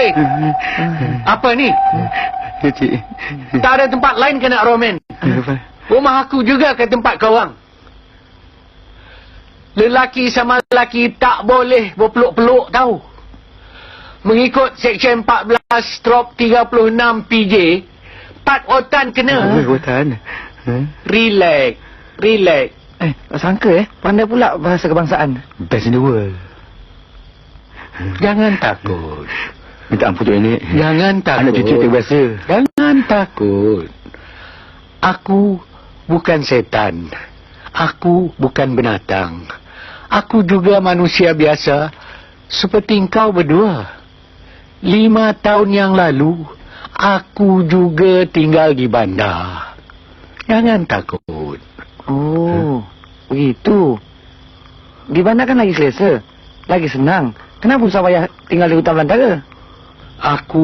Hei, apa ni? Cik. Tak ada tempat lain ke nak romen? Rumah aku juga ke tempat kau orang. Lelaki sama lelaki tak boleh berpeluk-peluk tahu. Mengikut Seksyen 14 strop 36 PJ, Pat otan kena. Hutan. Relax. Relax. Eh, tak sangka eh. Pandai pula bahasa kebangsaan. Best in the world. Jangan takut. Minta ampun Cik Nenek. Jangan takut. Anak cucu terbiasa. Jangan takut. Aku bukan setan. Aku bukan binatang. Aku juga manusia biasa seperti engkau berdua. Lima tahun yang lalu, aku juga tinggal di bandar. Jangan takut. Oh, begitu. Di mana kan lagi selesa. Lagi senang. Kenapa usah payah tinggal di hutan belantara? Aku